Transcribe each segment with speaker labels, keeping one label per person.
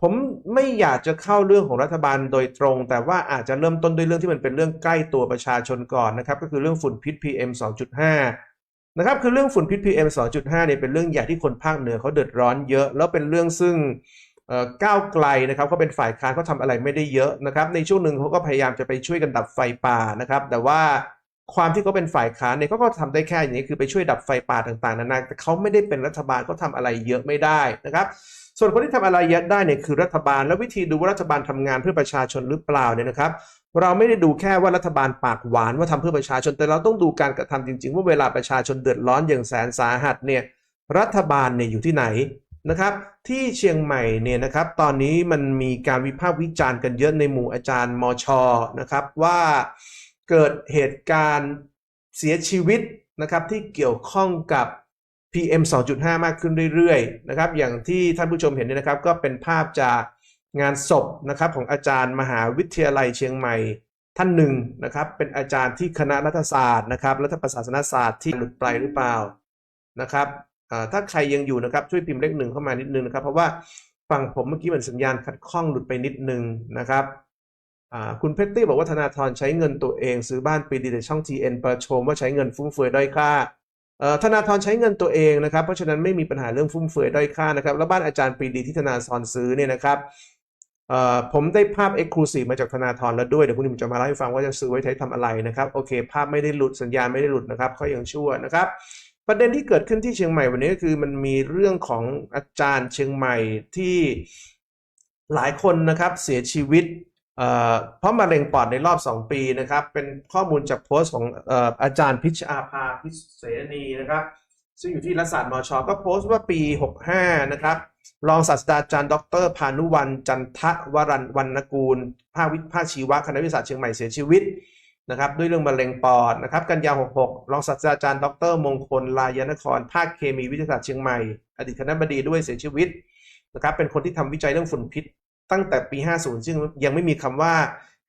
Speaker 1: ผมไม่อยากจะเข้าเรื่องของรัฐบาลโดยตรง แต่ว่าอาจจะเริ่มต้นด้วยเรื่องที่มันเป็นเรื่องใกล้ตัวประชาชนก่อนนะครับ ก็คือเรื่องฝุ่นพิษ PM 2.5 นะครับ คือเรื่องฝุ่นพิษ PM 2.5เนี่ยเป็นเรื่องใหญ่ที่คนภาคเหนือเขาเดือดร้อนเยอะ แล้วเป็นเรื่องซึ่งเอ่อก้าวไกลนะครับเขาเป็นฝ่ายค้านเขาทำอะไรไม่ได้เยอะนะครับ ในช่วงหนึ่งเขาก็พยายามจะไปช่วยกันดับไฟป่านะครับ แต่ว่าความที่เขาเป็นฝ่ายค้านเนี่ยเขาก็ทำได้แค่อย่างนี้คือไปช่วยดับไฟป่าต่างๆนานาแต่เขาไม่ได้เป็นรัฐบาลเขาทำอะไรเยอะไม่ได้นะครับ ส่วนคนที่ทำอะไรยอะได้เนี่ยคือรัฐบาล แล้ววิธีดูว่ารัฐบาลทำงานเพื่อประชาชนหรือเปล่าเนี่ยนะครับ เราไม่ได้ดูแค่ว่ารัฐบาลปากหวานว่าทำเพื่อประชาชน แต่เราต้องดูการกระทำจริง ๆ ว่าเวลาประชาชนเดือดร้อนอย่างแสนสาหัสเนี่ยรัฐบาลเนี่ยอยู่ที่ไหนนะครับ ที่เชียงใหม่เนี่ยนะครับตอนนี้มันมีการวิพากษ์วิจารณ์กันเยอะในหมู่อาจารย์มชนะครับว่าเกิดเหตุการณ์เสียชีวิตนะครับที่เกี่ยวข้องกับ PM 2.5 มากขึ้นเรื่อยๆนะครับอย่างที่ท่านผู้ชมเห็นเนี่ยนะครับก็เป็นภาพจากงานศพนะครับของอาจารย์มหาวิทยาลัยเชียงใหม่ท่านหนึ่งนะครับเป็นอาจารย์ที่คณะรัฐศาสตร์นะครับรัฐประศาสนศาสตร์ที่หลุดไปหรือเปล่านะครับถ้าใครยังอยู่นะครับช่วยพิมพ์เลขหนึ่งเข้ามานิดนึงนะครับ เพราะว่าฝั่งผมเมื่อกี้เหมือนสัญญาณขัดข้องหลุดไปนิดนึงนะครับคุณเพชรตี้บอกว่าธนาธรใช้เงินตัวเอง ซื้อบ้านปีดีแต่ช่อง TN ประชมว่าใช้เงินฟุ่มเฟือยด้อยค่า ธนาธรใช้เงินตัวเองนะครับ เพราะฉะนั้นไม่มีปัญหาเรื่องฟุ่มเฟือยด้อยค่านะครับ แล้วบ้านอาจารย์ปรีดีที่ธนาธรซื้อเนี่ยนะครับผมได้ภาพเอ็กซ์คลูซีฟมาจากธนาธรแล้วด้วย เดี๋ยวพรุ่งนี้ผมจะมาเล่าให้ฟังว่าจะซื้อไว้ใช้ทำอะไรนะครับ โอเค ภาพไม่ได้หลุดสัญญาณไม่ได้หลุดนะครับเขายังชั่วนะครับ ประเด็นที่เกิดขึ้นที่เชียงใหม่วันนี้ก็คือมันมีเรื่องของอาจารย์เชียงใหม่ที่หลายคนนะครับเสียชีวิต เพราะมะเร็งปอดในรอบ 2 ปีนะครับ เป็นข้อมูลจากโพสต์ของออาจารย์พิชอาภาพิเสนีนะครับ ซึ่งอยู่ที่รัศาสตร์มชก็โพสต์ว่าปี 65 นะครับรองศาสตราจารย์ดรพานุวันจันทวรันวรรณกูล ภาควิภาชีวะคณะวิทยาศาสตร์เชียงใหม่เสียชีวิตนะครับ ด้วยเรื่องมะเร็งปอดนะครับ กันยา 66 รองศาสตราจารย์ดรมงคลลายนคร ภาคเคมีวิทยาศาสตร์เชียงใหม่ อดีตคณะบดีด้วยเสียชีวิตนะครับ เป็นคนที่ทำวิจัยเรื่องฝุ่นพิษ ตั้งแต่ปี 50 ซึ่งยังไม่มีคำว่า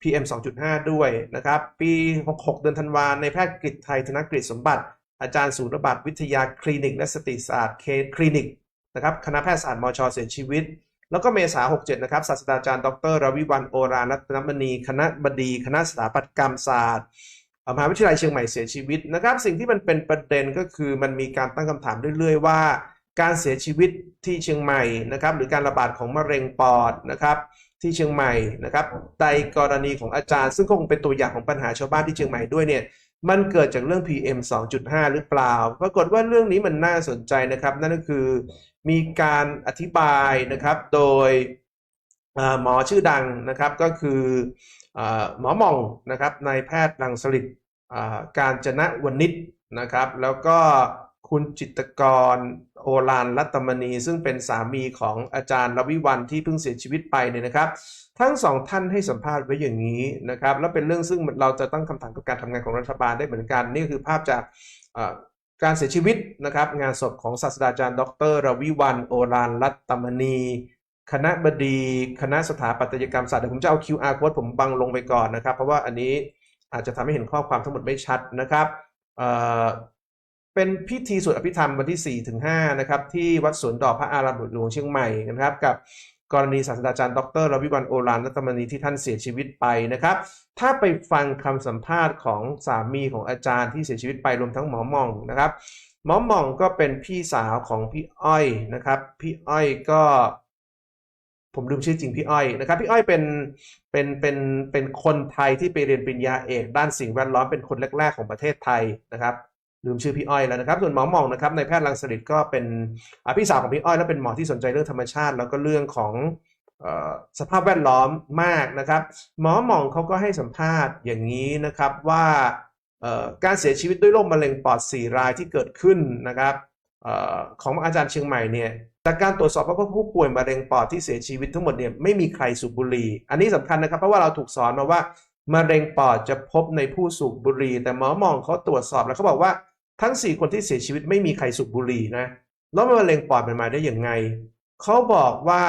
Speaker 1: PM 2.5 ด้วยนะครับ ปี 66 เดือนธันวาในแพทย์กฤษไทยธนกฤษสมบัติ อาจารย์ศูนย์ระบาดวิทยาคลินิก และสติศาสตร์เคคลินิกนะครับคณะแพทยศาสตร์มชเสียชีวิต แล้วก็เมษา 67 นะครับศาสตราจารย์ดรรวิวันโอรารัตนมณี คณะบดี คณะสถาปัตยกรรมศาสตร์มหาวิทยาลัยเชียงใหม่เสียชีวิตนะครับ สิ่งที่มันเป็นประเด็นก็คือมันมีการตั้งคำถามเรื่อยๆว่า การเสียชีวิตที่เชียงใหม่นะครับ หรือการระบาดของมะเร็งปอดนะครับที่เชียงใหม่นะครับในกรณีของอาจารย์ ซึ่งก็คงเป็นตัวอย่างของปัญหาชาวบ้านที่เชียงใหม่ด้วยเนี่ยมันเกิดจากเรื่อง PM 2.5 หรือเปล่า ปรากฏว่าเรื่องนี้มันน่าสนใจนะครับ นั่นก็คือมีการอธิบายนะครับโดยหมอชื่อดังนะครับก็คืออหมอหมองนะครับนายแพทย์รังสฤษดิ์การจนะวณิชนะครับ แล้วก็ คุณจิตกรโอฬารรัตมณี ซึ่งเป็นสามีของอาจารย์รวิวันที่เพิ่งเสียชีวิตไปเนี่ยนะครับ ทั้งสองท่านให้สัมภาษณ์ไว้อย่างนี้นะครับ แล้วเป็นเรื่องซึ่งเราจะตั้งคำถามกับการทำงานของรัฐบาลได้เหมือนกัน นี่คือภาพจากการเสียชีวิตนะครับงานศพของศาสตราจารย์ ดรรวิวันโอฬารรัตมณีคณะบดีคณะสถาปัตยกรรมศาสตร์เดี๋ยวผมจะเอา QR code ผมบังลงไปก่อนนะครับ เพราะว่าอันนี้อาจจะทำให้เห็นข้อความทั้งหมดไม่ชัดนะครับ เป็นพิธีสวดอภิธรรมวันที่ 4 ถึง 5 นะครับ ที่วัดสวนดอกพระอารามหลวงเชียงใหม่นะครับ กับกรณีศาสตราจารย์ดรรวิวันโอฬารรัตมณีที่ท่านเสียชีวิตไปนะครับ ถ้าไปฟังคำสัมภาษณ์ของสามีของอาจารย์ที่เสียชีวิตไปรวมทั้งหมอหมองนะครับ หมอหม่องก็เป็นพี่สาวของพี่อ้อยนะครับ พี่อ้อยก็ ผมลืมชื่อจริงพี่อ้อยนะครับ พี่อ้อยเป็นเป็นเป็นเป็นคนไทยที่ไปเรียนปริญญาเอกด้านสิ่งแวดล้อมเป็นคนแรก ๆ ของประเทศไทยนะครับ ลืมชื่อพี่อ้อยแล้วนะครับ ส่วนหมอหม่องนะครับในแพทย์รังสฤษดิ์ก็เป็นอาพี่สาวของพี่อ้อยแล้วเป็นหมอที่สนใจเรื่องธรรมชาติ แล้วก็เรื่องของออสภาพแวดล้อมมากนะครับ หมอหม่องเขาก็ให้สัมภาษณ์อย่างนี้นะครับว่าการเสียชีวิตด้วยโรคมะเร็งปอด 4 รายที่เกิดขึ้นนะครับออของอาจารย์เชียงใหม่เนี่ยจากการตรวจสอบพบว่าผู้ป่วยมะเร็งปอดที่เสียชีวิตทั้งหมดเนี่ยไม่มีใครสูบบุหรี่ อันนี้สำคัญนะครับเพราะว่าเราถูกสอนมาว่ามะเร็งปอดจะพบในผู้สูบบุหรี่ แต่หมอหม่องเขาตรวจสอบแล้วเขาบอกว่า ทั้ง 4 คนที่เสียชีวิตไม่มีใครสูบบุหรี่นะ แล้วมะเร็งปอดเป็นมาได้อย่างไง เขาบอกว่า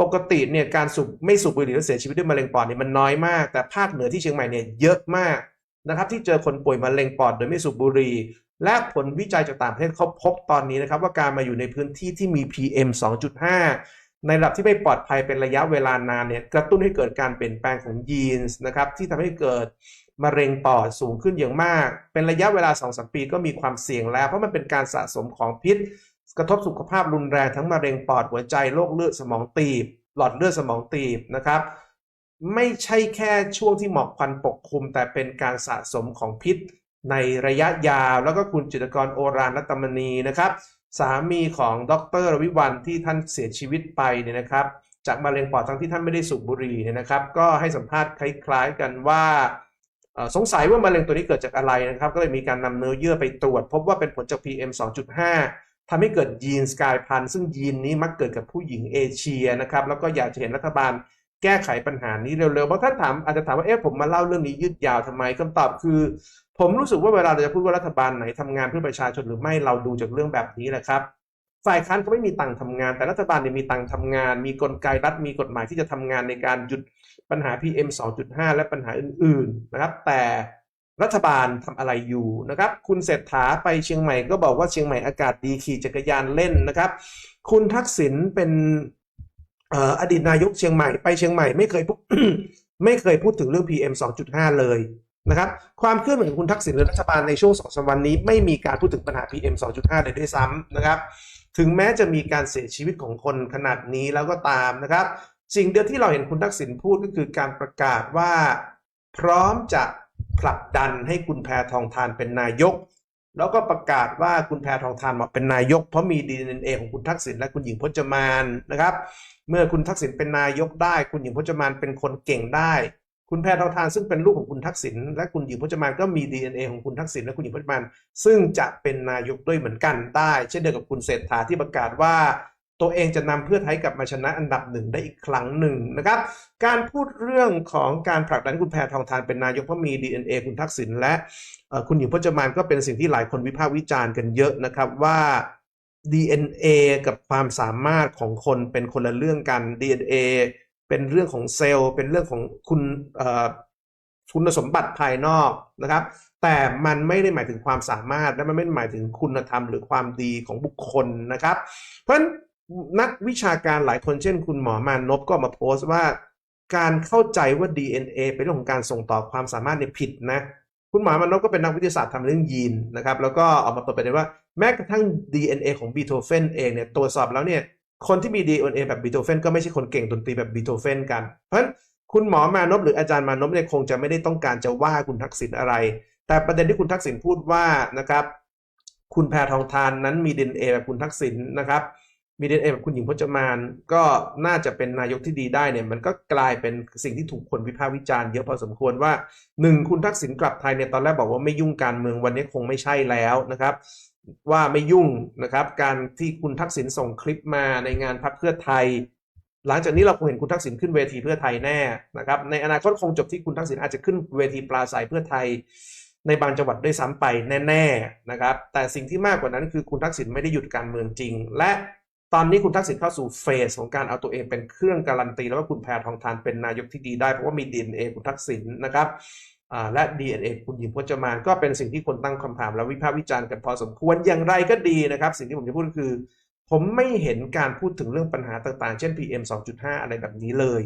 Speaker 1: ปกติเนี่ยการสูบไม่สูบบุหรี่แล้วเสียชีวิตด้วยมะเร็งปอดเนี่ยมันน้อยมาก แต่ภาคเหนือที่เชียงใหม่เนี่ยเยอะมากนะครับที่เจอคนป่วยมะเร็งปอดโดยไม่สูบบุหรี่และผลวิจัยจากต่างประเทศเขาพบตอนนี้นะครับว่าการมาอยู่ในพื้นที่ที่มี PM 2.5 ในระดับที่ไม่ปลอดภัยเป็นระยะเวลานานเนี่ยกระตุ้นให้เกิดการเปลี่ยนแปลงของยีนส์นะครับที่ทำให้เกิดมะเร็งปอดสูงขึ้นอย่างมาก เป็นระยะเวลา 2-3 ปีก็มีความเสี่ยงแล้ว เพราะมันเป็นการสะสมของพิษ กระทบสุขภาพรุนแรงทั้งมะเร็งปอดหัวใจโรคเลือดสมองตีบ หลอดเลือดสมองตีบนะครับไม่ใช่แค่ช่วงที่หมอกควันปกคลุม แต่เป็นการสะสมของพิษในระยะยาว แล้วก็คุณจิตรกรโอรานรัตมณีนะครับ สามีของดรรวิวันที่ท่านเสียชีวิตไปเนี่ยนะครับ จากมะเร็งปอดทั้งที่ท่านไม่ได้สูบบุหรี่เนี่ยนะครับ ก็ให้สัมภาษณ์คล้ายๆกันว่าสงสัยว่ามะเร็งตัวนี้เกิดจากอะไรนะครับ ก็เลยมีการนำเนื้อเยื่อไปตรวจ พบว่าเป็นผลจาก PM 2.5ทำให้เกิดยีนสกายพันซึ่งยีนนี้มักเกิดกับผู้หญิงเอเชียนะครับ แล้วก็อยากจะเห็นรัฐบาลแก้ไขปัญหานี้เร็วๆบางท่านถามอาจจะถามว่า เอ๊ะผมมาเล่าเรื่องนี้ยืดยาวทำไมคำตอบคือ ผมรู้สึกว่าเวลาเราจะพูดว่ารัฐบาลไหนทำงานเพื่อประชาชนหรือไม่เราดูจากเรื่องแบบนี้แหละครับฝ่ายค้านเขาไม่มีตังค์ทำงาน แต่รัฐบาลเนี่ยมีตังค์ทำงาน มีกลไกรัฐมีกฎหมายที่จะทำงานในการหยุดปัญหา PM 2.5 และปัญหาอื่นๆนะครับ แต่รัฐบาลทำอะไรอยู่นะครับ คุณเศรษฐาไปเชียงใหม่ก็บอกว่าเชียงใหม่อากาศดีขี่จักรยานเล่นนะครับ คุณทักษิณเป็นออดีตนายกเชียงใหม่ไปเชียงใหม่ไม่เคยพูดไม่เคยพูดถึงเรื่อง PM 2.5 เลย นะครับความเคลื่อนไหวของคุณทักษิณหรือรัฐบาลในช่วงสองสวันนี้ ไม่มีการพูดถึงปัญหา PM 2.5เลยด้วยซ้ำนะครับถึงแม้จะมีการเสียชีวิตของคนขนาดนี้แล้วก็ตามนะครับ สิ่งเดียวที่เราเห็นคุณทักษิณพูดก็คือการประกาศว่า พร้อมจะผลักดันให้คุณแพทองทานเป็นนายก แล้วก็ประกาศว่าคุณแพทองทานมาเป็นนายก เพราะมี DNA ของคุณทักษิณและคุณหญิงพจมานนะครับ เมื่อคุณทักษิณเป็นนายกได้ คุณหญิงพจมานเป็นคนเก่งได้ คุณแพทองทานซึ่งเป็นลูกของคุณทักษิณและคุณหญิงพจมานก็มี DNA ของคุณทักษิณและคุณหญิงพจมานซึ่งจะเป็นนายกด้วยเหมือนกันได้ เช่นเดียวกับคุณเศรษฐาที่ประกาศว่า ตัวเองจะนำเพื่อไทยกลับมาชนะอันดับหนึ่งได้อีกครั้งหนึ่งนะครับ การพูดเรื่องของการผลักดันคุณแพทองทานเป็นนายกเพราะมี DNA คุณทักษิณและคุณหญิงพจมานก็เป็นสิ่งที่หลายคนวิพากษ์วิจารณ์กันเยอะนะครับว่า DNA กับความสามารถของคนเป็นคนละเรื่องกัน DNA เป็นเรื่องของเซลล์ เป็นเรื่องของคุณคุณสมบัติภายนอกนะครับ แต่มันไม่ได้หมายถึงความสามารถและมันไม่ได้หมายถึงคุณธรรมหรือความดีของบุคคลนะครับ เพราะฉะนั้นนักวิชาการหลายคนเช่น คุณหมอมานพก็มาโพสต์ว่า การเข้าใจว่า DNA เป็นเรื่องของการส่งต่อความสามารถในยผิดนะคุณหมอมานพก็เป็นนักวิทยาศาสตร์ทำเรื่องยีนนะครับ แล้วก็ออกมาเปิดประเด็นว่าแม้กระทั่ง DNA ของบีโธเฟนเองเนี่ยตรวจสอบแล้วเนี่ย คนที่มี DNA แบบบีโธเฟนก็ไม่ใช่คนเก่งดนตรีแบบบีโธเฟนกัน เพราะฉะนั้นคุณหมอมานพหรืออาจารย์มานพเนี่ยคงจะไม่ได้ต้องการจะว่าคุณทักษิณอะไร แต่ประเด็นที่คุณทักษิณพูดว่านะครับ คุณแพทองทานนั้นมี DNA แบบคุณทักษิณนะครับ มี DNA แบบคุณหญิงพจมาน ก็น่าจะเป็นนายกที่ดีได้เนี่ย มันก็กลายเป็นสิ่งที่ถูกคนวิพากษ์วิจารณ์เยอะพอสมควรว่าหนึ่งคุณทักษิณกลับไทยเนี่ยตอนแรกบอกว่าไม่ยุ่งการเมืองวันนี้คงไม่ใช่แล้วนะครับ ว่าไม่ยุ่งนะครับ การที่คุณทักษิณส่งคลิปมาในงานพักเพื่อไทย หลังจากนี้เราคงเห็นคุณทักษิณขึ้นเวทีเพื่อไทยแน่นะครับ ในอนาคตคงจบที่คุณทักษิณอาจจะขึ้นเวทีปราศัยเพื่อไทย ในบางจังหวัดด้วยซ้ำไปแน่ๆนะครับ แต่สิ่งที่มากกว่านั้นคือคุณทักษิณไม่ได้หยุดการเมืองจริง และตอนนี้คุณทักษิณเข้าสู่เฟสของการเอาตัวเองเป็นเครื่องการันตี แล้วว่าคุณแพทองทานเป็นนายกที่ดีได้เพราะว่ามี DNA คุณทักษิณนะครับ และ DNA คุณหญิงพจมานก็เป็นสิ่งที่คนตั้งคำถามและวิพากษ์วิจารณ์กันพอสมควรอย่างไรก็ดีนะครับ สิ่งที่ผมจะพูดคือ ผมไม่เห็นการพูดถึงเรื่องปัญหาต่างๆ เช่น PM 2.5 อะไรแบบนี้เลย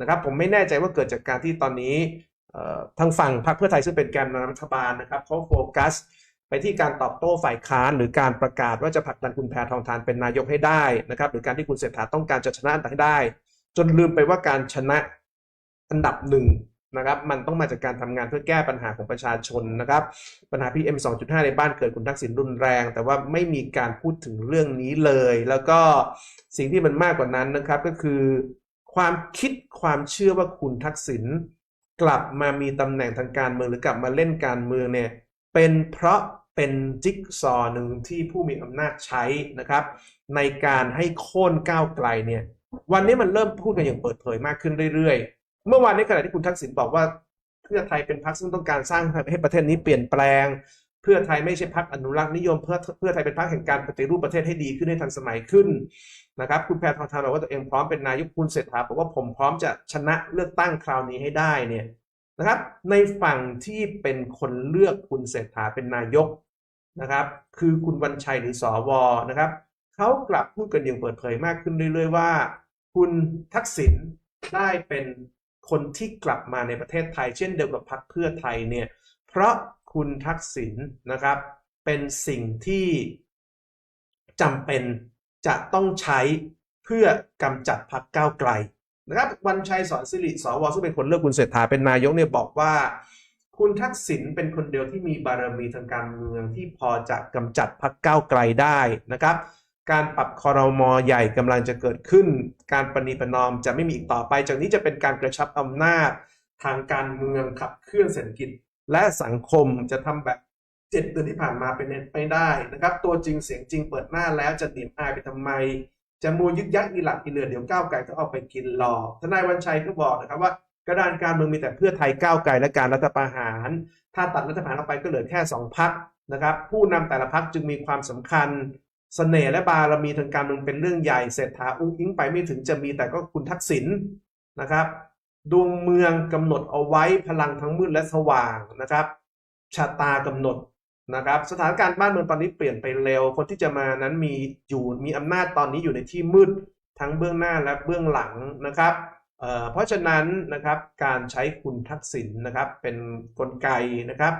Speaker 1: นะครับ ผมไม่แน่ใจว่าเกิดจากการที่ตอนนี้ทางฝั่งพรรคเพื่อไทยซึ่งเป็นแกนนำรัฐบาลนะครับเขาโฟกัสไปที่การตอบโต้ฝ่ายค้านหรือการประกาศว่าจะผลักดันคุณแพทองทานเป็นนายกให้ได้นะครับ หรือการที่คุณเศรษฐาต้องการจะชนะอันดับให้ได้ จนลืมไปว่าการชนะอันดับหนึ่ง นะครับมันต้องมาจากการทำงานเพื่อแก้ปัญหาของประชาชนนะครับปัญหา PM 2.5 ในบ้านเกิดคุณทักษิณรุนแรง แต่ว่าไม่มีการพูดถึงเรื่องนี้เลย แล้วก็สิ่งที่มันมากกว่านั้นนะครับก็คือ ความคิดความเชื่อว่าคุณทักษิณกลับมามีตำแหน่งทางการเมืองหรือกลับมาเล่นการเมืองเนี่ยเป็นเพราะเป็นจิ๊กซอว์หนึ่งที่ผู้มีอำนาจใช้นะครับ ในการให้โค่นก้าวไกลเนี่ยวันนี้มันเริ่มพูดกันอย่างเปิดเผยมากขึ้นเรื่อยๆ เมื่อวานนี้ขณะที่คุณทักษิณบอกว่าเพื่อไทยเป็นพรรคซึ่งต้องการสร้างให้ประเทศนี้เปลี่ยนแปลง เพื่อไทยไม่ใช่พรรคอนุรักษ์นิยมเพื่อเพื่อไทยเป็นพรรคแห่งการปฏิรูปประเทศให้ดีขึ้นให้ทันสมัยขึ้นนะครับ คุณแพทองทานบอกว่าตัวเองพร้อมเป็นนายกคุณเศรษฐาบอกว่าผมพร้อมจะชนะเลือกตั้งคราวนี้ให้ได้เนี่ยนะครับ ในฝั่งที่เป็นคนเลือกคุณเศรษฐาเป็นนายกนะครับ คือคุณวันชัยหรือสวนะครับเขากลับพูดกันอย่างเปิดเผยมากขึ้นเรื่อยๆว่า คุณทักษิณได้เป็น คนที่กลับมาในประเทศไทย เช่นเดียวกับพรรคเพื่อไทยเนี่ยเพราะคุณทักษิณนะครับ เป็นสิ่งที่จำเป็นจะต้องใช้เพื่อกำจัดพรรคก้าวไกลนะครับวันชัยสอนสิริสวซึ่งเป็นคนเลือกคุณเศรษฐาเป็นนายกเนี่ยบอกว่า คุณทักษิณเป็นคนเดียวที่มีบารมีทางการเมืองที่พอจะกำจัดพรรคก้าวไกลได้นะครับ การปรับคอรมอใหญ่กำลังจะเกิดขึ้น การประนีประนอมจะไม่มีอีกต่อไป จากนี้จะเป็นการกระชับอำนาจทางการเมืองขับเคลื่อนเศรษฐกิจ และสังคมจะทำแบบเจ็ดเดือนที่ผ่านมาเป็นไม่ได้นะครับ ตัวจริงเสียงจริงเปิดหน้าแล้วจะหนีบอายไปทำไม จะมัวยึกยักอีหลักอีเหลือเดี๋ยวก้าวไกลก็เอาไปกินหลอกทนายวันชัยก็บอกนะครับว่ากระดานการเมืองมีแต่เพื่อไทยก้าวไกลและการรัฐประหาร ถ้าตัดรัฐประหารออกไปก็เหลือแค่สองพักนะครับผู้นำแต่ละพักจึงมีความสำคัญ สน่ห์และบารมีทางการเมืองเป็นเรื่องใหญ่เศรษฐาอุ้งอิงไปไม่ถึงจะมีแต่ก็คุณทักษิณนะครับ ดวงเมืองกำหนดเอาไว้พลังทั้งมืดและสว่างนะครับชะตากำหนดนะครับ สถานการณ์บ้านเมืองตอนนี้เปลี่ยนไปเร็ว คนที่จะมานั้นมีอยู่มีอำนาจตอนนี้อยู่ในที่มืดทั้งเบื้องหน้าและเบื้องหลังนะครับเเพราะฉะนั้นนะครับการใช้คุณทักษิณนะครับ เป็นนกลไกนะครับ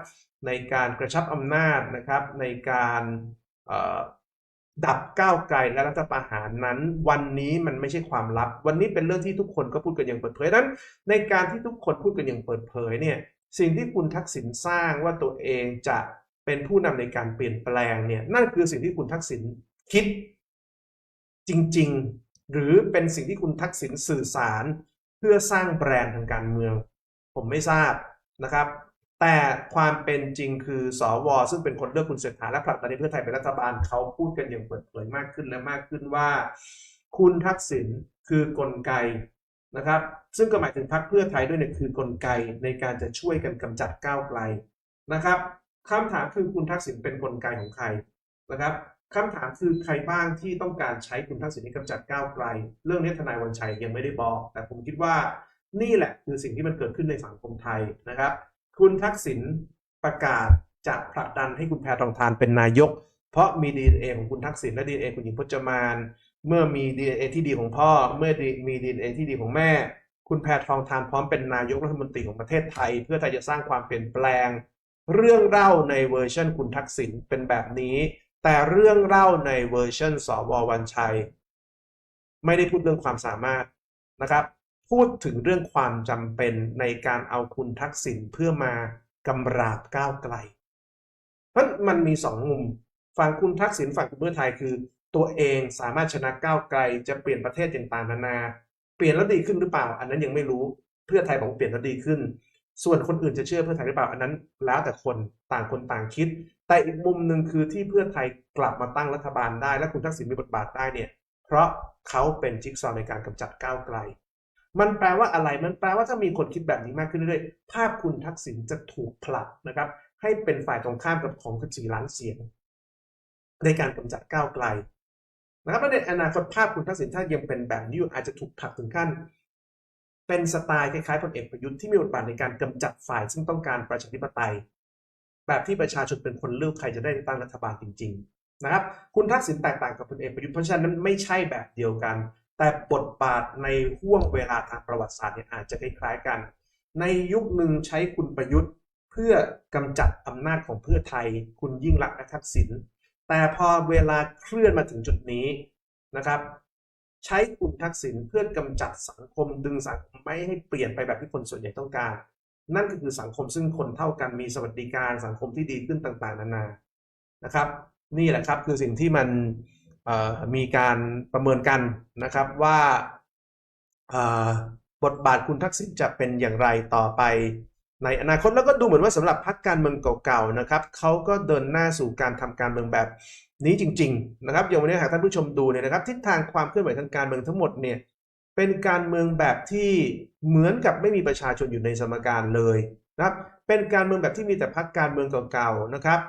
Speaker 1: ในการกระชับอำนาจนะครับในการ ดับก้าวไกลและรัฐประหารนั้น วันนี้มันไม่ใช่ความลับ วันนี้เป็นเรื่องที่ทุกคนก็พูดกันอย่างเปิดเผยดังนั้น ในการที่ทุกคนพูดกันอย่างเปิดเผยเนี่ยสิ่งที่คุณทักษิณสร้างว่าตัวเองจะเป็นผู้นำในการเปลี่ยนแปลงเนี่ยนั่นคือสิ่งที่คุณทักษิณคิด จริง ๆ หรือเป็นสิ่งที่คุณทักษิณสื่อสาร เพื่อสร้างแบรนด์ทางการเมือง ผมไม่ทราบนะครับ แต่ความเป็นจริงคือสวซึ่งเป็นคนเลือกคุณเศรษฐาและผลักดันให้เพื่อไทยเป็นรัฐบาลเขาพูดกันอย่างเปิดเผยมากขึ้นและมากขึ้นว่า คุณทักษิณคือกลไกนะครับ ซึ่งก็หมายถึงพรรคเพื่อไทยด้วยเนี่ยคือกลไกในการจะช่วยกันกำจัดก้าวไกลนะครับคำถามคือคุณทักษิณเป็นกลไกของใครนะครับคำถามคือใครบ้างที่ต้องการใช้คุณทักษิณในกำจัดก้าวไกล เรื่องนี้ทนายวันชัยยังไม่ได้บอก แต่ผมคิดว่านี่แหละคือสิ่งที่มันเกิดขึ้นในสังคมไทยนะครับ คุณทักษิณประกาศจะผลักดันให้คุณแพทองทานเป็นนายก เพราะมี DNA ของคุณทักษิณและ DNA คุณหญิงพจมาน เมื่อมี DNA ที่ดีของพ่อ เมื่อมี DNA ที่ดีของแม่ คุณแพทองทานพร้อมเป็นนายกรัฐมนตรีของประเทศไทย เพื่อไทยจะสร้างความเปลี่ยนแปลง เรื่องเล่าในเวอร์ชันคุณทักษิณเป็นแบบนี้ แต่เรื่องเล่าในเวอร์ชันสววันชัย ไม่ได้พูดเรื่องความสามารถนะครับ พูดถึงเรื่องความจำเป็นในการเอาคุณทักษิณเพื่อมากำราบก้าวไกล เพราะมันมีสองมุม ฝั่งคุณทักษิณฝั่งคุณเพื่อไทยคือ ตัวเองสามารถชนะก้าวไกลจะเปลี่ยนประเทศอย่างต่างๆนานา เปลี่ยนแล้วดีขึ้นหรือเปล่า อันนั้นยังไม่รู้เพื่อไทยบอกว่าเปลี่ยนแล้วดีขึ้น ส่วนคนอื่นจะเชื่อเพื่อไทยหรือเปล่าอันนั้น แล้วแต่คนต่างคนต่างคิด แต่อีกมุมหนึ่งคือที่เพื่อไทยกลับมาตั้งรัฐบาลได้ และคุณทักษิณมีบทบาทได้เนี่ย เพราะเขาเป็นจิ๊กซอว์ในการกำจัดก้าวไกล มันแปลว่าอะไร มันแปลว่าถ้ามีคนคิดแบบนี้มากขึ้นเรื่อยๆ ภาพคุณทักษิณจะถูกผลักนะครับ ให้เป็นฝ่ายตรงข้ามกับของ 14 ล้านเสียง ในการกำจัดก้าวไกลนะครับและในอนาคตภาพคุณทักษิณถ้ายังเป็นแบบนี้อยู่อาจจะถูกผลักถึงขั้น เป็นสไตล์คล้ายๆพลเอกประยุทธ์ที่มีบทบาทในการกำจัดฝ่ายซึ่งต้องการประชาธิปไตย แบบที่ประชาชนเป็นคนเลือกใครจะได้ตั้งรัฐบาลจริง ๆ นะครับ คุณทักษิณแตกต่างกับพลเอกประยุทธ์เพราะฉะนั้นไม่ใช่แบบเดียวกัน แต่บทบาทในห่วงเวลาทางประวัติศาสตร์เนี่ยอาจจะคล้ายๆกัน ในยุคหนึ่งใช้คุณประยุทธ์เพื่อกำจัดอำนาจของเพื่อไทย คุณยิ่งรักและทักษิณแต่พอเวลาเคลื่อนมาถึงจุดนี้นะครับ ใช้คุณทักษิณเพื่อกำจัดสังคมดึงสังคมไม่ให้เปลี่ยนไปแบบที่คนส่วนใหญ่ต้องการ นั่นก็คือสังคมซึ่งคนเท่ากันมีสวัสดิการสังคมที่ดีขึ้นต่างๆ นานานะครับ นี่แหละครับคือสิ่งที่มัน มีการประเมินกันนะครับว่าบทบาทคุณทักษิณจะเป็นอย่างไรต่อไปในอนาคตแล้วก็ดูเหมือนว่าสำหรับพรรคการเมืองเก่าๆนะครับเขาก็เดินหน้าสู่การทำการเมืองแบบนี้จริง ๆ นะครับอย่างวันนี้หากท่านผู้ชมดูเนี่ยนะครับทิศทางความเคลื่อนไหวทางการเมืองทั้งหมดเนี่ยเป็นการเมืองแบบที่เหมือนกับไม่มีประชาชนอยู่ในสมการเลยนะครับเป็นการเมืองแบบที่มีแต่พรรคการเมืองเก่าๆนะครับ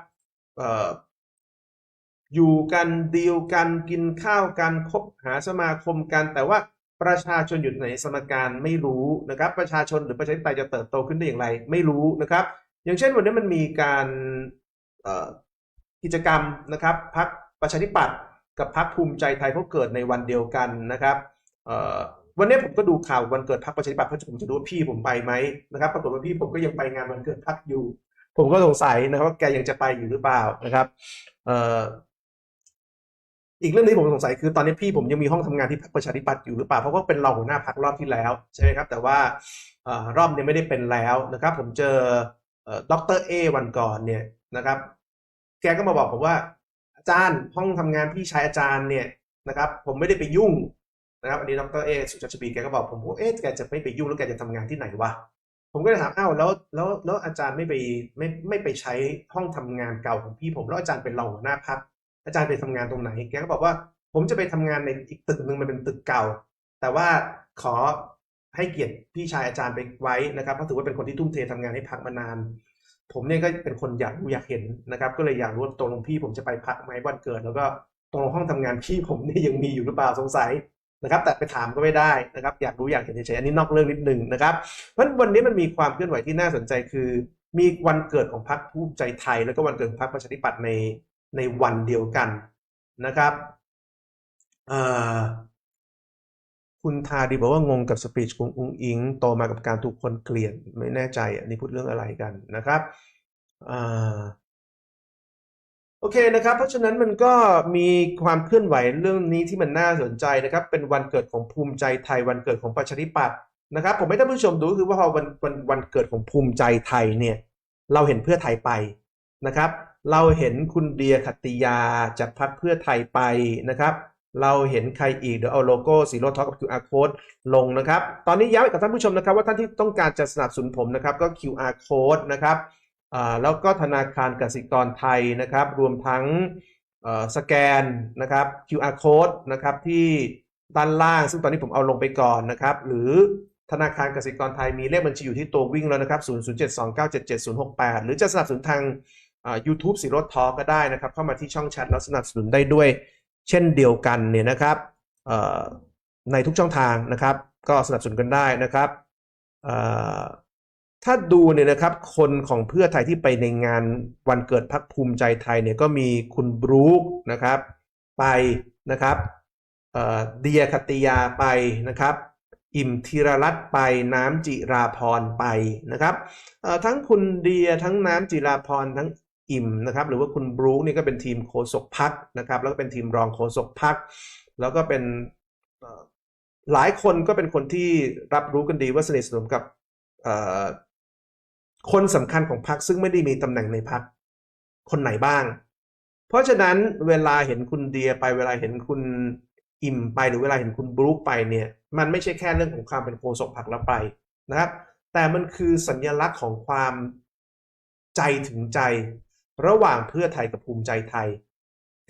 Speaker 1: อยู่กันดีลกันกินข้าวกันคบหาสมาคมกัน แต่ว่าประชาชนอยู่ในสมการไม่รู้นะครับ ประชาชนหรือประชาธิปไตยจะเติบโตขึ้นได้อย่างไร ไม่รู้นะครับ อย่างเช่นวันนี้มันมีการกิจกรรมนะครับพักประชาธิปัตย์กับพักภูมิใจไทยเขาเกิดในวันเดียวกันนะครับวันนี้ผมก็ดูข่าววันเกิดพรรคประชาธิปัตย์เพราะผมจะดูว่าพี่ผมไปไหมนะครับ ปรากฏว่าพี่ผมก็ยังไปงานวันเกิดพรรคอยู่ ผมก็สงสัยนะครับว่าแกยังจะไปอยู่หรือเปล่านะครับ อีกเรื่องนี้ผมสงสัยคือตอนนี้พี่ผมยังมีห้องทำงานที่พรรคประชาธิปัตย์อยู่หรือเปล่าเพราะว่าเป็นรองหัวหน้าพรรครอบที่แล้วใช่ไหมครับ แต่ว่าอรอบนี้ไม่ได้เป็นแล้วนะครับ ผมเจอเอ่อดรเอวันก่อนเนี่ยนะครับ แกก็มาบอกผมว่า อาจารย์ห้องทำงานพี่ชายอาจารย์เนี่ยนะครับ ผมไม่ได้ไปยุ่งนะครับอันนี้ดรเอสุชัชบีแกก็บอกผมว่าเอ๊ะแกจะไม่ไปยุ่งแล้วแกจะทำงานที่ไหนวะผมก็เลยถามอ้าวแล้วแล้วแล้วอาจารย์ไม่ไปไม่ไม่ไปใช้ห้องทำงานเก่าของพี่ผมแล้วอาจารย์เป็นรองหัวหน้าพัก อาจารย์ไปทำงานตรงไหนแกก็บอกว่า ผมจะไปทำงานในอีกตึกหนึ่งมันเป็นตึกเก่า แต่ว่าขอให้เกียรติพี่ชายอาจารย์ไปไว้นะครับเพราะถือว่าเป็นคนที่ทุ่มเททำงานให้พักมานาน ผมเนี่ยก็เป็นคนอยากรู้อยากเห็นนะครับ ก็เลยอยากรู้ว่าตกลงพี่ผมจะไปพักไหมวันเกิด แล้วก็ตกลงห้องทำงานพี่ผมเนี่ยยังมีอยู่หรือเปล่าสงสัยนะครับ แต่ไปถามก็ไม่ได้นะครับ อยากรู้อยากเห็นเฉยๆอันนี้นอกเรื่องนิดนึงนะครับเพราะวันนี้มันมีความเคลื่อนไหวที่น่าสนใจคือ มีวันเกิดของพรรคภูมิใจไทย แล้วก็วันเกิดของพรรคประชาธิปัตย์ใน ในวันเดียวกันนะครับคุณทาดีบอกว่างงกับสปีชของอุ้งอิงโตมากับการถูกคนเกลียดไม่แน่ใจอันนี้พูดเรื่องอะไรกันนะครับอโอเคนะครับเพราะฉะนั้นมันก็มีความเคลื่อนไหวเรื่องนี้ที่มันน่าสนใจนะครับเป็นวันเกิดของภูมิใจไทยวันเกิดของประชาธิปัตย์นะครับผมให้ท่านผู้ชมดูคือว่าพอวันวันวันเกิดของภูมิใจไทยเนี่ยเราเห็นเพื่อไทยไปนะครับ เราเห็นคุณเดียขัตติยาจากพรรคเพื่อไทยไปนะครับ เราเห็นใครอีกเดี๋ยวเอาโลโก้สีโรท็อกกับ QR code ลงนะครับ ตอนนี้ย้ำกับท่านผู้ชมนะครับว่าท่านที่ต้องการจะสนับสนุนผมนะครับก็ QR code นะครับแล้วก็ธนาคารกสิกรไทยนะครับ รวมทั้งสแกนนะครับ QR code นะครับที่ด้านล่าง ซึ่งตอนนี้ผมเอาลงไปก่อนนะครับ หรือธนาคารกสิกรไทยมีเลขบัญชีอยู่ที่ตัววิ่งแล้วนะครับ 0072977068 หรือจะสนับสนุนทาง อ่า YouTube สีรถทอก็ได้นะครับ เข้ามาที่ช่องแชทแล้วสนับสนุนได้ด้วย เช่นเดียวกันเนี่ยนะครับในทุกช่องทางนะครับ ก็สนับสนุนกันได้นะครับถ้าดูเนี่ยนะครับคนของเพื่อไทยที่ไปในงานวันเกิดพักภูมิใจไทยเนี่ยก็มีคุณบรูคนะครับ ไปนะครับเดียคติยาไปนะครับ อิมธีรรัตน์ไปน้ำจิราพรไปนะครับทั้งคุณเดียทั้งน้ำจิราพรทั้ง อิ่มนะครับหรือว่าคุณบรูคนี่ก็เป็นทีมโฆษกพักนะครับแล้วก็เป็นทีมรองโฆษกพักแล้วก็เป็นหลายคนก็เป็นคนที่รับรู้กันดีว่าสนิทสนมกับคนสำคัญของพักซึ่งไม่ได้มีตำแหน่งในพักคนไหนบ้าง เพราะฉะนั้นเวลาเห็นคุณเดียไปเวลาเห็นคุณอิ่มไปหรือเวลาเห็นคุณบรูคไปเนี่ยมันไม่ใช่แค่เรื่องของความเป็นโฆษกพักแล้วไปนะครับ แต่มันคือสัญลักษณ์ของความใจถึงใจ ระหว่างเพื่อไทยกับภูมิใจไทย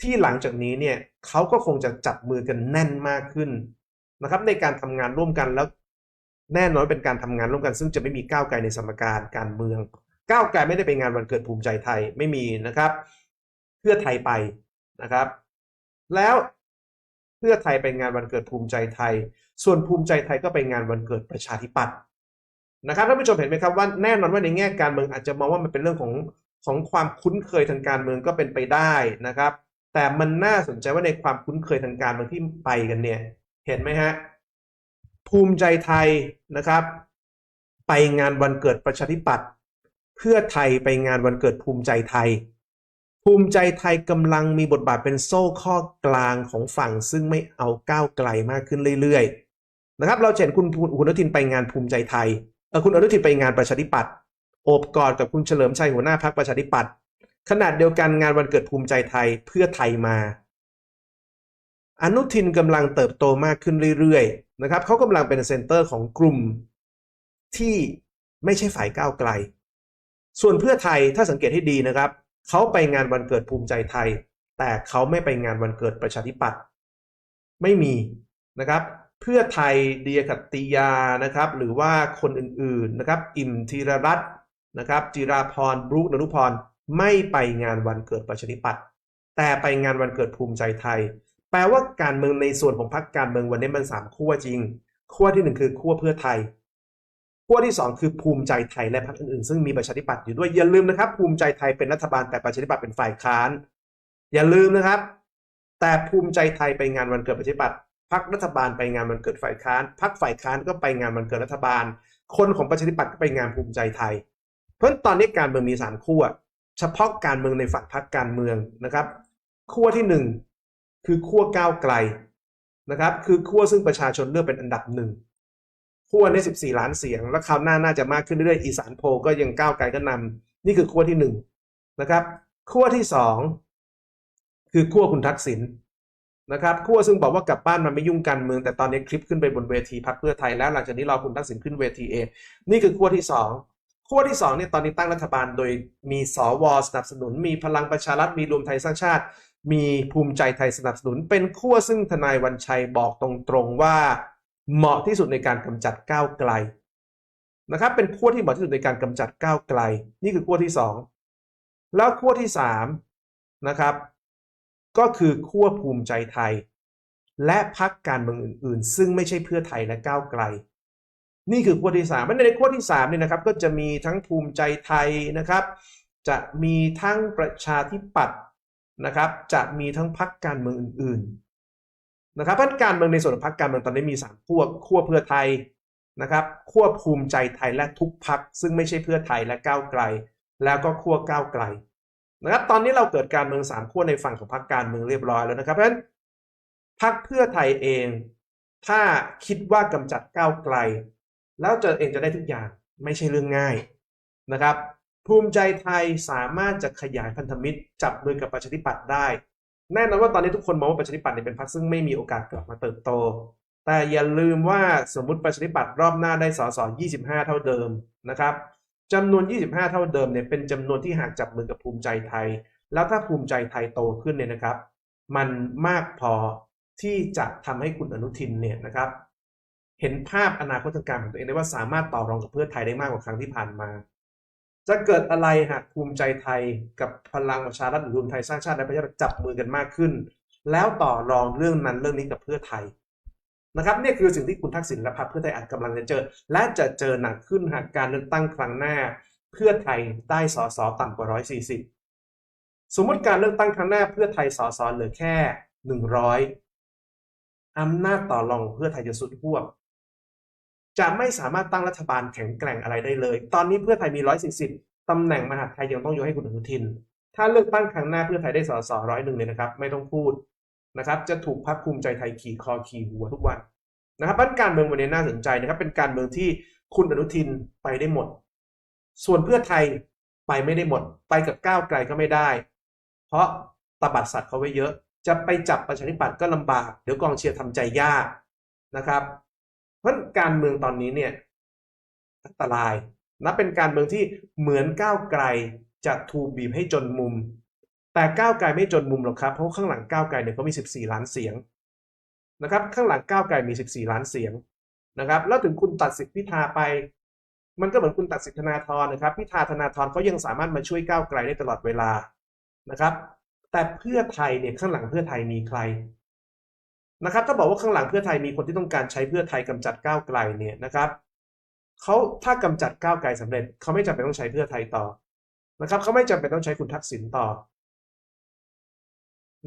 Speaker 1: ที่หลังจากนี้เนี่ยเขาก็คงจะจับมือกันแน่นมากขึ้นนะครับ ในการทำงานร่วมกันแล้ว แน่นอนเป็นการทำงานร่วมกัน ซึ่งจะไม่มีก้าวไกลในสมการการเมือง ก้าวไกลไม่ได้ไปงานวันเกิดภูมิใจไทยไม่มีนะครับ เพื่อไทยไปนะครับ แล้วเพื่อไทยไปงานวันเกิดภูมิใจไทย ส่วนภูมิใจไทยก็ไปงานวันเกิดประชาธิปัตย์นะครับท่านผู้ชมเห็นไหมครับว่าแน่นอนว่าในแง่การเมืองอาจจะมองว่ามันเป็นเรื่องของ ของความคุ้นเคยทางการเมืองก็เป็นไปได้นะครับ แต่มันน่าสนใจว่าในความคุ้นเคยทางการเมืองที่ไปกันเนี่ย เห็นไหมฮะ ภูมิใจไทยนะครับ ไปงานวันเกิดประชาธิปัตย์เพื่อไทยไปงานวันเกิดภูมิใจไทย ภูมิใจไทยกำลังมีบทบาทเป็นโซ่ข้อกลางของฝั่ง ซึ่งไม่เอาก้าวไกลมากขึ้นเรื่อยๆนะครับ เราเห็นคุณคุณอนุทินไปงานภูมิใจไทยเออคุณอนุทินไปงานประชาธิปัตย์ โอบกอดกับคุณเฉลิมชัยหัวหน้าพรรคประชาธิปัตย์ขนาดเดียวกันงานวันเกิดภูมิใจไทยเพื่อไทยมา อนุทินกำลังเติบโตมากขึ้นเรื่อยๆนะครับเขากำลังเป็นเซนเตอร์ของกลุ่มที่ไม่ใช่ฝ่ายก้าวไกล ส่วนเพื่อไทยถ้าสังเกตให้ดีนะครับเขาไปงานวันเกิดภูมิใจไทย แต่เขาไม่ไปงานวันเกิดประชาธิปัตย์ไม่มีนะครับ เพื่อไทยเดียขัตติยานะครับ หรือว่าคนอื่นๆนะครับ อิ่มธีรรัตน์ นะครับจิราพรบรุกนรุพรไม่ไปงานวันเกิดประชาธิปัตย์แต่ไปงานวันเกิดภูมิใจไทย แปลว่าการเมืองในส่วนของพรรคการเมืองวันนี้มันสามขั้วจริงขั้วที่หนึ่งคือขั้วเพื่อไทยขั้วที่สองคือภูมิใจไทยและพรรคอื่นๆ ซึ่งมีประชาธิปัตย์อยู่ด้วยอย่าลืมนะครับ ภูมิใจไทยเป็นรัฐบาลแต่ประชาธิปัตย์เป็นฝ่ายค้าน อย่าลืมนะครับ แต่ภูมิใจไทยไปงานวันเกิดประชาธิปัตย์พักรัฐบาลไปงานวันเกิดฝ่ายค้านพักฝ่ายค้านก็ไปงานวันเกิดรัฐบาล คนของประชาธิปัตย์ก็ไปงานภูมิใจไทย ราะฉะนั้นตอนนี้การเมืองมีสามขั้วเฉพาะการเมืองในฝั่งพรรคการเมืองนะครับขั้วที่หนึ่งคือขั้วก้าวไกลนะครับคือขั้วซึ่งประชาชนเลือกเป็นอันดับหนึ่งขั้วใน 14 ล้านเสียง แล้วคราวหน้าน่าจะมากขึ้นเรื่อยๆอีสานโพก็ยังก้าวไกลก็นำนี่คือขั้วที่หนึ่งนะครับขั้วที่สองคือขั้วคุณทักษิณนะครับขั้วซึ่งบอกว่ากลับบ้านมันไม่ยุ่งการเมือง แต่ตอนนี้คลิปขึ้นไปบนเวทีพรรคเพื่อไทยแล้วหลังจากนี้รอคุณทักษิณขึ้นเวทีเองนี่คือขั้วที่สอง ขั้วที่สองเนี่ยตอนนี้ตั้งรัฐบาลโดยมีสวสนับสนุน มีพลังประชารัฐมีรวมไทยสร้างชาติ มีภูมิใจไทยสนับสนุน เป็นขั้วซึ่งทนายวันชัยบอกตรงๆว่าเหมาะที่สุดในการกำจัดก้าวไกลนะครับเป็นขั้วที่เหมาะที่สุดในการกำจัดก้าวไกล นี่คือขั้วที่สองแล้วขั้วที่สามนะครับก็คือขั้วภูมิใจไทย และพักการเมืองอื่น ๆ ซึ่งไม่ใช่เพื่อไทยและก้าวไกล นี่คือขั้วที่สามในขั้วที่สามเนี่ยนะครับก็จะมีทั้งภูมิใจไทยนะครับ จะมีทั้งประชาธิปัตย์นะครับ จะมีทั้งพักการเมืองอื่นๆนะครับพราะการเมืองในส่วนของพักการเมืองตอนนี้มีสามขั้วขั้วเพื่อไทยนะครับขั้วภูมิใจไทยและทุกพักซึ่งไม่ใช่เพื่อไทยและก้าวไกล แล้วก็ขั้วก้าวไกลนะครับตอนนี้เราเกิดการเมืองสามขั้วในฝั่งของพรรคการเมืองเรียบร้อยแล้วนะครับเพราะฉะนั้นพรรคเพื่อไทยเอง ถ้าคิดว่ากำจัดก้าวไกล แล้วจะเองจะได้ทุกอย่างไม่ใช่เรื่องง่ายนะครับ ภูมิใจไทยสามารถจะขยายพันธมิตร จับมือกับประชาธิปัตย์ได้ แน่นอนว่าตอนนี้ทุกคนมองว่าประชาธิปัตย์เนี่ยเป็นพรรคซึ่งไม่มีโอกาสกลับมาเติบโต แต่อย่าลืมว่าสมมติประชาธิปัตย์รอบหน้าได้สส25 เท่าเดิมนะครับจำนวน 25 เท่าเดิมเนี่ยเป็นจำนวนที่หากจับมือกับภูมิใจไทย แล้วถ้าภูมิใจไทยโตขึ้นเนี่ยนะครับ มันมากพอที่จะทำให้คุณอนุทินเนี่ยนะครับ เห็นภาพอนาคตทางการของตัวเองได้ว่าสามารถต่อรองกับเพื่อไทยได้มากกว่าครั้งที่ผ่านมา จะเกิดอะไรหากภูมิใจไทยกับพลังประชารัฐหรือรวมไทยสร้างชาติและประชาธิปัตย์จับมือกันมากขึ้น แล้วต่อรองเรื่องนั้นเรื่องนี้กับเพื่อไทยนะครับนี่คือสิ่งที่คุณทักษิณและพรรคเพื่อไทยอาจกำลังจะเจอ และจะเจอหนักขึ้นหากการเลือกตั้งครั้งหน้า เพื่อไทยได้สอสอต่ำกว่า 140 สมมติการเลือกตั้งครั้งหน้าเพื่อไทยสอสอเหลือแค่ 100อำนาจต่อรองเพื่อไทยจะสุดหวบ จะไม่สามารถตั้งรัฐบาลแข็งแกร่งอะไรได้เลย ตอนนี้เพื่อไทยมี 140 ตำแหน่งมหาไทยยังต้องยกให้คุณอนุทิน ถ้าเลือกตั้งครั้งหน้าเพื่อไทยได้สสร้อยหนึ่งเนี่ยนะครับ ไม่ต้องพูดนะครับ จะถูกพักภูมิใจไทยขี่คอขี่หัวทุกวันนะครับบ้านการเมืองวันนี้น่าสนใจนะครับ เป็นการเมืองที่คุณอนุทินไปได้หมด ส่วนเพื่อไทยไปไม่ได้หมด ไปกับก้าวไกลก็ไม่ได้ เพราะตบัดสัตว์เขาไว้เยอะ จะไปจับประชาธิปัตย์ก็ลำบาก เดี๋ยวกองเชียร์ทำใจยากนะครับ เพราะการเมืองตอนนี้เนี่ยอันตรายนะเป็นการเมืองที่เหมือนก้าวไกลจะถูกบีบให้จนมุม แต่ก้าวไกลไม่จนมุมหรอกครับเพราะข้างหลังก้าวไกลเนี่ยเขามี 14 ล้านเสียงนะครับข้างหลังก้าวไกลมี 14 ล้านเสียงนะครับแล้วถึงคุณตัดสิทธิพิธาไป มันก็เหมือนคุณตัดสิทธิธนาธรนะครับพิธาธนาธรเขายังสามารถมาช่วยก้าวไกลได้ตลอดเวลานะครับ แต่เพื่อไทยเนี่ยข้างหลังเพื่อไทยมีใคร นะครับถ้าบอกว่าข้างหลังเพื่อไทยมีคนที่ต้องการใช้เพื่อไทยกำจัดก้าวไกลเนี่ยนะครับเขาถ้ากำจัดก้าวไกลสำเร็จเขาไม่จำเป็นต้องใช้เพื่อไทยต่อนะครับเขาไม่จำเป็นต้องใช้คุณทักษิณต่อ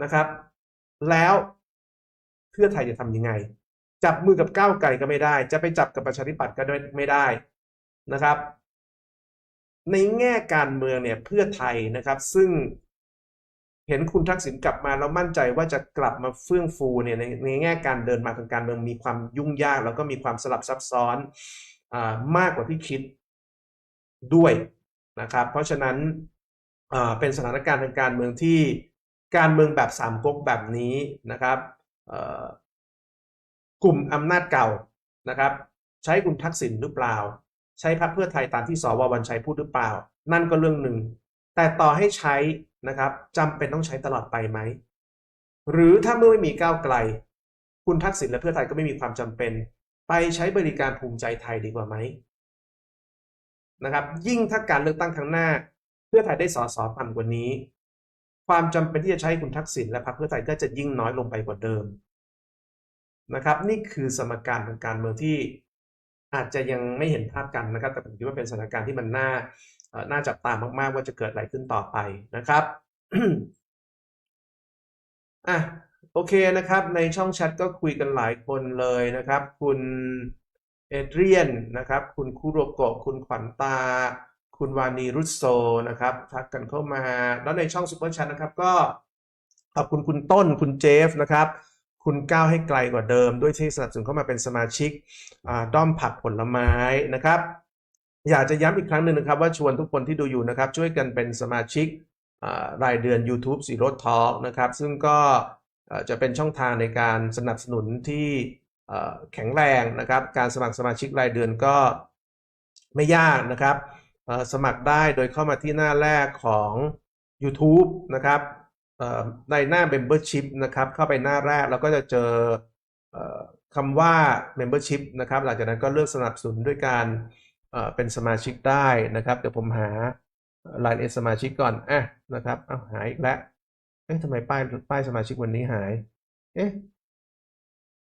Speaker 1: นะครับ แล้วเพื่อไทยจะทำยังไง จับมือกับก้าวไกลก็ไม่ได้ จะไปจับกับประชาธิปัตย์ก็ไม่ได้นะครับ ในแง่การเมืองเนี่ยเพื่อไทยนะครับ ซึ่ง เห็นคุณทักษิณกลับมาแล้วมั่นใจว่าจะกลับมาเฟื่องฟูเนี่ยในในแง่การเดินมาทางการเมืองมีความยุ่งยาก แล้วก็มีความสลับซับซ้อนอมากกว่าที่คิดด้วยนะครับ เพราะฉะนั้นเป็นสถานการณ์ทางการเมืองที่การเมืองแบบสามก๊กแบบนี้นะครับกลุ่มอำนาจเก่านะครับ ใช้คุณทักษิณหรือเปล่า ใช้พรรคเพื่อไทยตามที่สววันชัยพูดหรือเปล่า นั่นก็เรื่องหนึ่งแต่ต่อให้ใช้ นะครับจำเป็นต้องใช้ตลอดไปไหม หรือถ้าเมื่อไม่มีก้าวไกล คุณทักษิณและเพื่อไทยก็ไม่มีความจำเป็น ไปใช้บริการภูมิใจไทยดีกว่าไหมนะครับ ยิ่งถ้าการเลือกตั้งครั้งหน้า เพื่อไทยได้สอสอต่ำกว่านี้ ความจำเป็นที่จะใช้คุณทักษิณและพรรคเพื่อไทยก็จะยิ่งน้อยลงไปกว่าเดิมนะครับ นี่คือสมการทางการเมืองที่อาจจะยังไม่เห็นภาพกันนะครับ แต่ผมคิดว่าเป็นสถานการณ์ที่มันน่า น่าจับตามากๆว่าจะเกิดอะไรขึ้นต่อไปนะครับอะโอเคนะครับ ในช่องแชทก็คุยกันหลายคนเลยนะครับ คุณเอเดรียนนะครับ คุณคุโรโกะคุณขวัญตา คุณวานีรุสโซนะครับ ทักกันเข้ามา แล้วในช่องซูเปอร์แชทนะครับก็ขอบคุณคุณต้นคุณเจฟนะครับ คุณก้าวให้ไกลกว่าเดิม ด้วยที่สนับสนุนเข้ามาเป็นสมาชิกอ่าด้อมผักผลไม้นะครับ อยากจะย้ำอีกครั้งหนึ่งนะครับว่าชวนทุกคนที่ดูอยู่นะครับ ช่วยกันเป็นสมาชิกรายเดือน YouTube Zero Talk นะครับ ซึ่งก็จะเป็นช่องทางในการสนับสนุนที่แข็งแรงนะครับ การสมัครสมาชิกรายเดือนก็ไม่ยากนะครับสมัครได้โดยเข้ามาที่หน้าแรกของ YouTube นะครับในหน้า Membership นะครับเข้าไปหน้าแรกแล้วก็จะเจอเออคำว่า Membership นะครับ หลังจากนั้นก็เลือกสนับสนุนด้วยการ เป็นสมาชิกได้นะครับเดี๋ยวผมหารายละเอียดสมาชิกก่อนอะนะครับเอาหายอีกแล้วเอ๊ะทำไมป้ายป้ายสมาชิกวันนี้หาย เอ๊ะ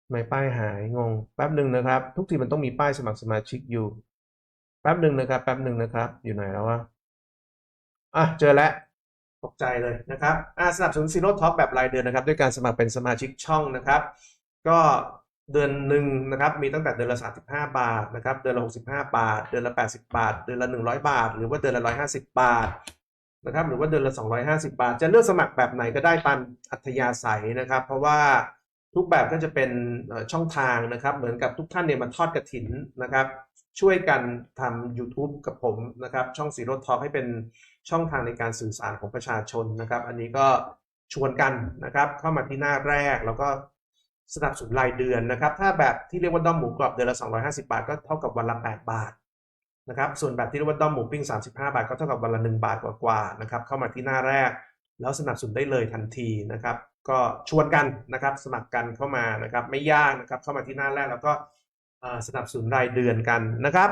Speaker 1: ทำไมป้ายหายงงแป๊บหนึ่งนะครับ ทุกทีมันต้องมีป้ายสมัครสมาชิกอยู่แป๊บหนึ่งนะครับแป๊บหนึ่งนะครับ อยู่ไหนแล้ววะอะเจอแล้วตกใจเลยนะครับอะสนับสนุนซีโร่ท็อปแบบรายเดือนนะครับ ด้วยการสมัครเป็นสมาชิกช่องนะครับ ก็ เดือนหนึ่งนะครับมีตั้งแต่เดือนละ 35 บาทนะครับเดือนละ 65 บาท เดือนละ 80 บาท เดือนละ 100 บาท หรือว่าเดือนละ 150 บาทนะครับหรือว่าเดือนละ 250 บาท จะเลือกสมัครแบบไหนก็ได้ตามอัธยาศัยนะครับ เพราะว่าทุกแบบก็จะเป็นช่องทางนะครับ เหมือนกับทุกท่านเนี่ยมาทอดกระถินนะครับ ช่วยกันทำ YouTube กับผมนะครับ ช่องสีรถทอให้เป็นช่องทางในการสื่อสารของประชาชนนะครับ อันนี้ก็ชวนกันนะครับ เข้ามาที่หน้าแรกแล้วก็ สนับสนุนรายเดือนนะครับ ถ้าแบบที่เรียกว่าด้อมหมูกรอบเดือนละ 250 บาท ก็เท่ากับวันละ 8 บาทนะครับ ส่วนแบบที่เรียกว่าด้อมหมูปิ้ง 35 บาท ก็เท่ากับวันละ 1 บาทกว่าๆนะครับ เข้ามาที่หน้าแรก แล้วสนับสนุนได้เลยทันทีนะครับ ก็ชวนกันนะครับ สมัครกันเข้ามานะครับ ไม่ยากนะครับ เข้ามาที่หน้าแรกแล้วก็สนับสนุนรายเดือนกันนะครับ